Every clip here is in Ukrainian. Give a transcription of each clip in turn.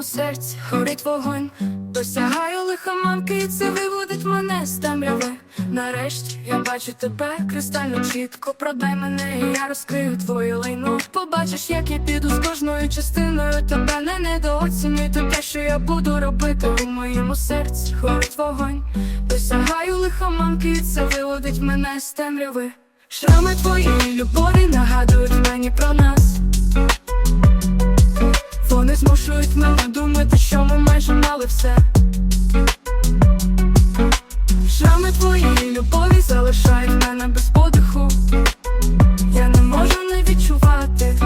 моєму серці горить вогонь, досягаю лихоманки, і це виводить мене з темряви. Нарешті я бачу тебе кристально чітко. Продай мене, і я розкрию твоє лайно. Побачиш, як я піду з кожною частиною. Тебе не недооцінюй те, що я буду робити у моєму серці горить вогонь. Досягаю лихоманки, і це виводить мене з темряви. Шрами твоєї любові нагадують мені про нас. Вони змушують мене думати, що ми майже мали все. Шрами твоєї любові залишають мене без подиху. Я не можу не відчувати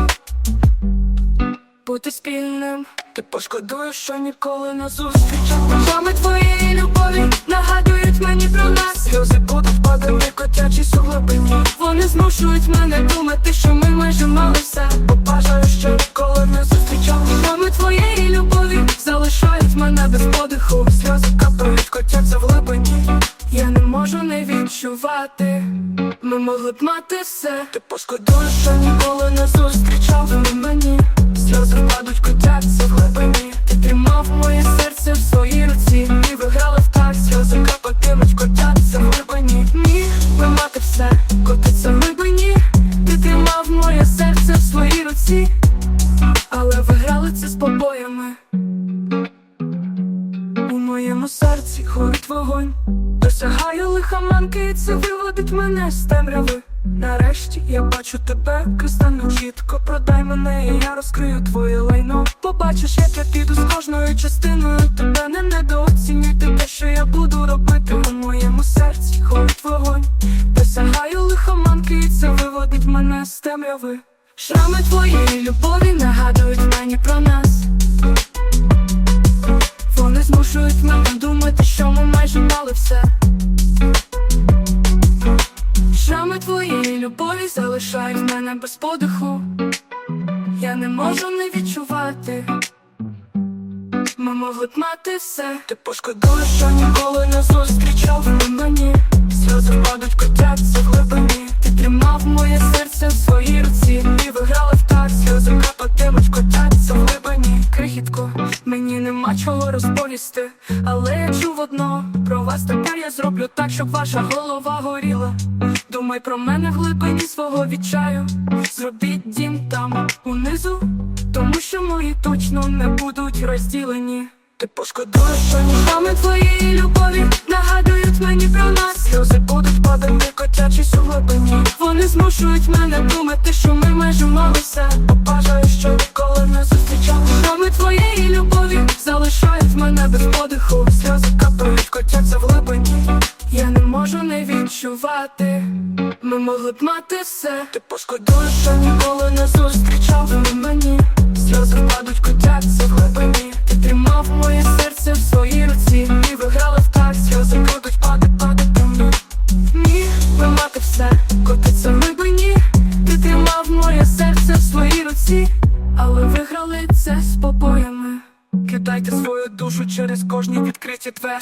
бути спільним. Ти пошкодуєш, що ніколи не зустрічав. Шрами твоєї любові нагадують мені про нас. Сльози будуть падати, котячись у глибині. Вони змушують мене думати, твоєї любові залишають мене без подиху. Сльози капають, котяться в глибині. Я не можу не відчувати. Ми могли б мати все. Ти пошкодуєш, що ніколи не зустрічав мені. Сльози падуть, котяться але з побоями. У моєму серці горить вогонь, досягаю лихоманки, і це виводить мене з темряви. Нарешті я бачу тебе кристально чітко. Продай мене, і я розкрию твоє лайно. Побачиш, як я піду з кожною частиною. Тебе не недооцінюй те, що я буду робити у моєму серці. Горить вогонь, досягаю лихоманки, і це виводить мене з темряви. Шрами твоєї любові любові залишають мене без подиху. Я не можу не відчувати. Ми могли б мати все. Ти пошкодуєш, що ніколи не зустрічав мені. Сльози впадуть, котяться в глибині. Ти тримав моє серце в своїй руці. І виграли в так, сльози капатимуть, котяться в глибині. Крихітко, мені нема чого розповісти. Але я чув одно про вас тепер я зроблю так, щоб ваша голова горіла. Думай про мене в глибині свого відчаю. Зробіть дім там унизу, тому що мої точно не будуть розділені. Ти пошкодуєш, що ніками твоєї любові капають, котяться в глибині. Я не можу не відчувати. Ми могли б мати все. Ти пошкодуєш, що ніколи не зустрічав мені. Сльози впадуть, котяться в глибині. Ти тримав моє серце в своїй руці. І виграли в так, сльози будуть падати, падати. Міг би мати все, котиться в глибині. Ти тримав моє серце в своїй руці, душу через кожні відкриті двері.